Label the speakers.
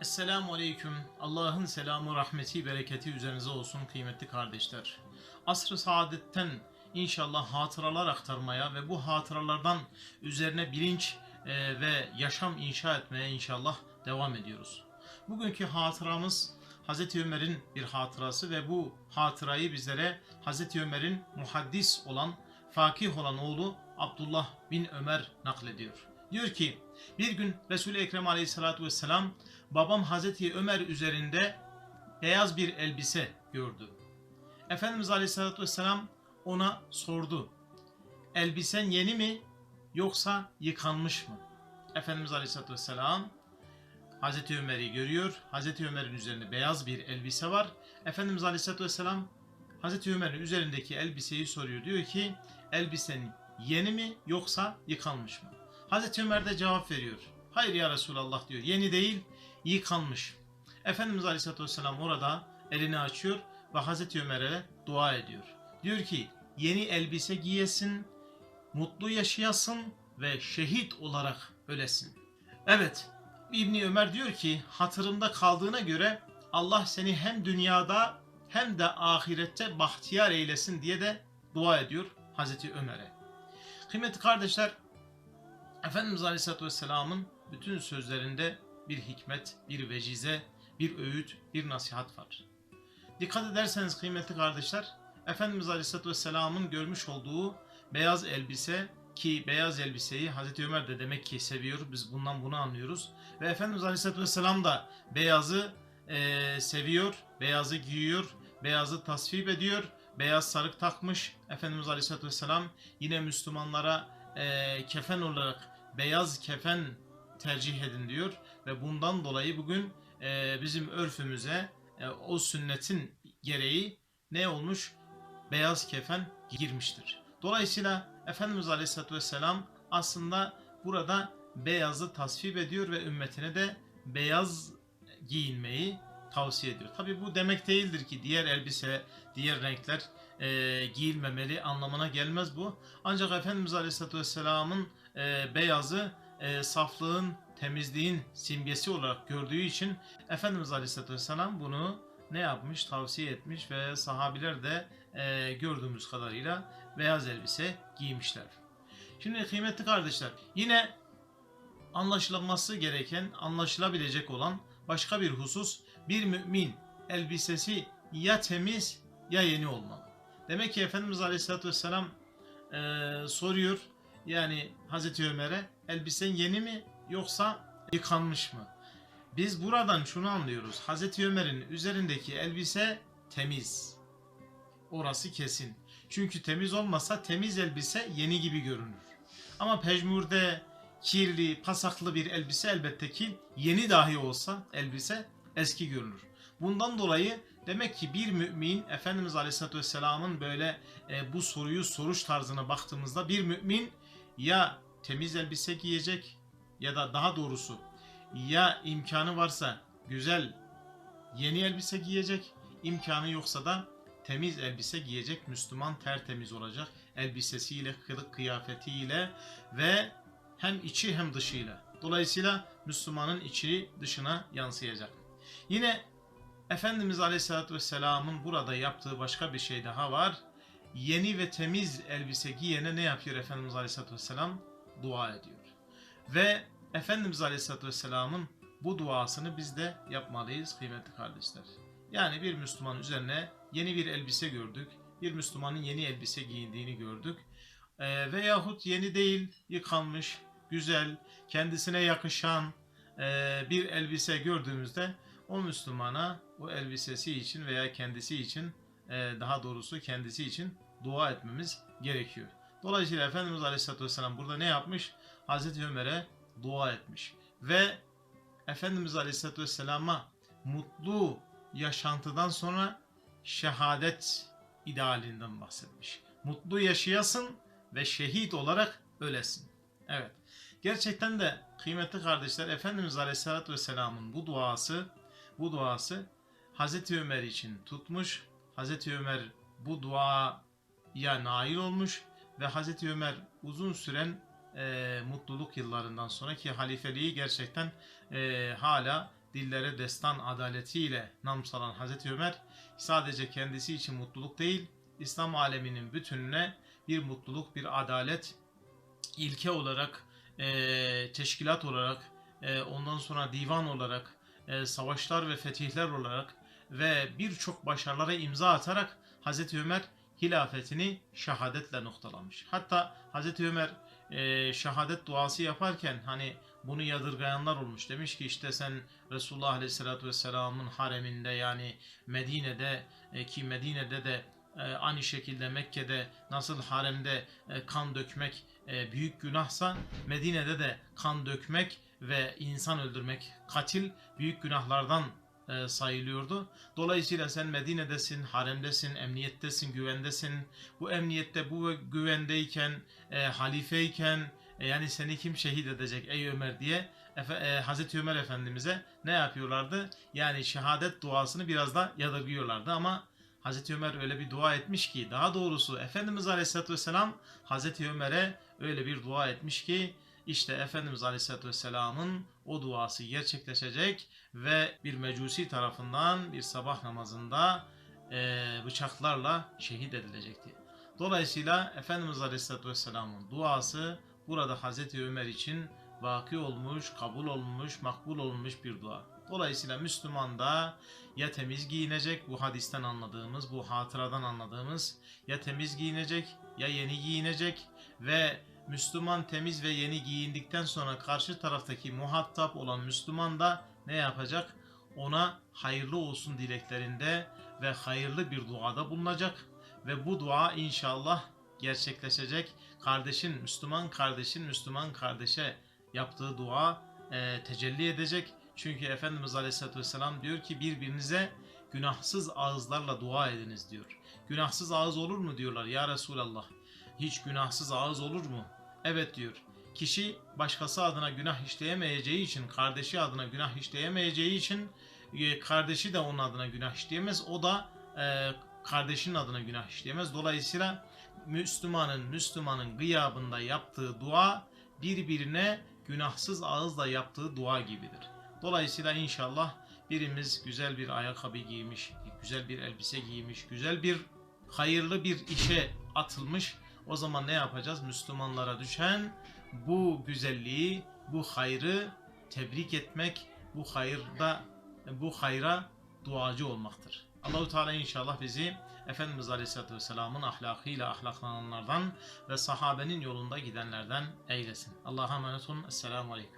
Speaker 1: Esselamu Aleyküm. Allah'ın selamı, rahmeti, bereketi üzerinize olsun kıymetli kardeşler. Asr-ı saadetten inşallah hatıralar aktarmaya ve bu hatıralardan üzerine bilinç e, ve yaşam inşa etmeye inşallah devam ediyoruz. Bugünkü hatıramız Hazreti Ömer'in bir hatırası ve bu hatırayı bizlere Hazreti Ömer'in muhaddis olan, fakih olan oğlu Abdullah bin Ömer naklediyor. Diyor ki, bir gün Resul-i Ekrem aleyhissalatu vesselam babam Hazreti Ömer üzerinde beyaz bir elbise gördü. Efendimiz Aleyhisselatü Vesselam ona sordu. Elbisen yeni mi yoksa yıkanmış mı? Efendimiz Aleyhisselatü Vesselam Hazreti Ömer'i görüyor. Hazreti Ömer'in üzerinde beyaz bir elbise var. Efendimiz Aleyhisselatü Vesselam Hazreti Ömer'in üzerindeki elbiseyi soruyor. Diyor ki elbisen yeni mi yoksa yıkanmış mı? Hazreti Ömer de cevap veriyor. Hayır ya Resulallah diyor. Yeni değil yıkanmış. Efendimiz Aleyhisselatü Vesselam orada elini açıyor ve Hazreti Ömer'e dua ediyor. Diyor ki yeni elbise giyesin, mutlu yaşayasın ve şehit olarak ölesin. Evet İbni Ömer diyor ki hatırımda kaldığına göre Allah seni hem dünyada hem de ahirette bahtiyar eylesin diye de dua ediyor Hazreti Ömer'e. Kıymetli kardeşler Efendimiz Aleyhisselatü Vesselam'ın bütün sözlerinde bir hikmet, bir vecize, bir öğüt, bir nasihat var. Dikkat ederseniz kıymetli kardeşler, Efendimiz Aleyhisselatü Vesselam'ın görmüş olduğu beyaz elbise ki beyaz elbiseyi Hazreti Ömer de demek ki seviyor. Biz bundan bunu anlıyoruz. Ve Efendimiz Aleyhisselatü Vesselam da beyazı eee, seviyor, beyazı giyiyor, beyazı tasvip ediyor. Beyaz sarık takmış Efendimiz Aleyhisselatü Vesselam yine Müslümanlara eee, kefen olarak beyaz kefen tercih edin diyor ve bundan dolayı bugün e, bizim örfümüze e, o sünnetin gereği ne olmuş? Beyaz kefen girmiştir. Dolayısıyla Efendimiz Aleyhisselatü Vesselam aslında burada beyazı tasvip ediyor ve ümmetine de beyaz giyinmeyi tavsiye ediyor. Tabi bu demek değildir ki diğer elbise, diğer renkler e, giyilmemeli anlamına gelmez bu. Ancak Efendimiz Aleyhisselatü Vesselam'ın e, beyazı e, saflığın, temizliğin simgesi olarak gördüğü için Efendimiz Aleyhisselatü Vesselam bunu ne yapmış, tavsiye etmiş ve sahabiler de e, gördüğümüz kadarıyla beyaz elbise giymişler. Şimdi kıymetli kardeşler, yine anlaşılması gereken, anlaşılabilecek olan başka bir husus, bir mümin elbisesi ya temiz ya yeni olmalı. Demek ki Efendimiz Aleyhisselatü Vesselam e, soruyor, yani Hazreti Ömer'e elbisen yeni mi yoksa yıkanmış mı? Biz buradan şunu anlıyoruz. Hazreti Ömer'in üzerindeki elbise temiz. Orası kesin. Çünkü temiz olmasa temiz elbise yeni gibi görünür. Ama pejmurde, kirli, pasaklı bir elbise elbette ki yeni dahi olsa elbise eski görünür. Bundan dolayı demek ki bir mümin Efendimiz Aleyhisselatü Vesselam'ın böyle e, bu soruyu soruş tarzına baktığımızda bir mümin ya temiz elbise giyecek ya da daha doğrusu ya imkanı varsa güzel yeni elbise giyecek, imkanı yoksa da temiz elbise giyecek, Müslüman tertemiz olacak elbisesiyle, kılık kıyafetiyle ve hem içi hem dışıyla. Dolayısıyla Müslümanın içi dışına yansıyacak. Yine Efendimiz Aleyhisselatü Vesselam'ın burada yaptığı başka bir şey daha var. Yeni ve temiz elbise giyene ne yapıyor Efendimiz Aleyhisselatü Vesselam? Dua ediyor. Ve Efendimiz Aleyhisselatü Vesselam'ın bu duasını biz de yapmalıyız kıymetli kardeşler. Yani bir Müslüman üzerine yeni bir elbise gördük. Bir Müslümanın yeni elbise giyindiğini gördük. Ee, veyahut yeni değil, yıkanmış, güzel, kendisine yakışan e, bir elbise gördüğümüzde o Müslümana o elbisesi için veya kendisi için e, daha doğrusu kendisi için dua etmemiz gerekiyor. Dolayısıyla Efendimiz Aleyhisselatü Vesselam burada ne yapmış? Hazreti Ömer'e dua etmiş. Ve Efendimiz Aleyhisselatü Vesselam'a mutlu yaşantıdan sonra şehadet idealinden bahsetmiş. Mutlu yaşayasın ve şehit olarak ölesin. Evet. Gerçekten de kıymetli kardeşler Efendimiz Aleyhisselatü Vesselam'ın bu duası bu duası Hazreti Ömer için tutmuş. Hazreti Ömer bu duaya nail olmuş ve Hazreti Ömer uzun süren e, mutluluk yıllarından sonra ki halifeliği gerçekten e, hala dillere destan adaletiyle nam salan Hazreti Ömer sadece kendisi için mutluluk değil, İslam aleminin bütününe bir mutluluk, bir adalet ilke olarak, e, teşkilat olarak, e, ondan sonra divan olarak, e, savaşlar ve fetihler olarak ve birçok başarılara imza atarak Hazreti Ömer hilafetini şehadetle noktalamış. Hatta Hazreti Ömer e, şehadet duası yaparken hani bunu yadırgayanlar olmuş. Demiş ki işte sen Resulullah Aleyhisselatü Vesselam'ın hareminde yani Medine'de e, ki Medine'de de e, aynı şekilde Mekke'de nasıl haremde e, kan dökmek e, büyük günahsa Medine'de de kan dökmek ve insan öldürmek katil büyük günahlardan e, sayılıyordu. Dolayısıyla sen Medine'desin, haremdesin, emniyettesin, güvendesin. Bu emniyette, bu güvendeyken, e, halifeyken e, yani seni kim şehit edecek ey Ömer diye Efe, e, Hazreti Ömer Efendimiz'e ne yapıyorlardı? Yani şehadet duasını biraz da yadırgıyorlardı ama Hazreti Ömer öyle bir dua etmiş ki daha doğrusu Efendimiz Aleyhisselatü Vesselam Hazreti Ömer'e öyle bir dua etmiş ki işte Efendimiz Aleyhisselatü Vesselam'ın o duası gerçekleşecek ve bir mecusi tarafından bir sabah namazında e, bıçaklarla şehit edilecekti. Dolayısıyla Efendimiz Aleyhisselatü Vesselam'ın duası burada Hazreti Ömer için vaki olmuş, kabul olmuş, makbul olmuş bir dua. Dolayısıyla Müslüman da ya temiz giyinecek, bu hadisten anladığımız, bu hatıradan anladığımız, ya temiz giyinecek, ya yeni giyinecek ve Müslüman temiz ve yeni giyindikten sonra karşı taraftaki muhatap olan Müslüman da ne yapacak? Ona hayırlı olsun dileklerinde ve hayırlı bir duada bulunacak ve bu dua inşallah gerçekleşecek. Kardeşin, Müslüman kardeşin Müslüman kardeşe yaptığı dua e, tecelli edecek. Çünkü Efendimiz Aleyhisselatü Vesselam diyor ki birbirinize günahsız ağızlarla dua ediniz diyor. Günahsız ağız olur mu diyorlar ya Resulallah. Hiç günahsız ağız olur mu? Evet diyor. Kişi başkası adına günah işleyemeyeceği için, kardeşi adına günah işleyemeyeceği için e, kardeşi de onun adına günah işleyemez. O da e, kardeşinin adına günah işleyemez. Dolayısıyla Müslümanın Müslümanın gıyabında yaptığı dua birbirine günahsız ağızla yaptığı dua gibidir. Dolayısıyla inşallah birimiz güzel bir ayakkabı giymiş, güzel bir elbise giymiş, güzel bir hayırlı bir işe atılmış. O zaman ne yapacağız? Müslümanlara düşen bu güzelliği, bu hayrı tebrik etmek, bu hayırda bu hayra duacı olmaktır. Allahu Teala inşallah bizi Efendimiz Aleyhisselatü Vesselam'ın ahlakıyla ahlaklananlardan ve sahabenin yolunda gidenlerden eylesin. Allah'a emanet olun. Esselamu Aleyküm.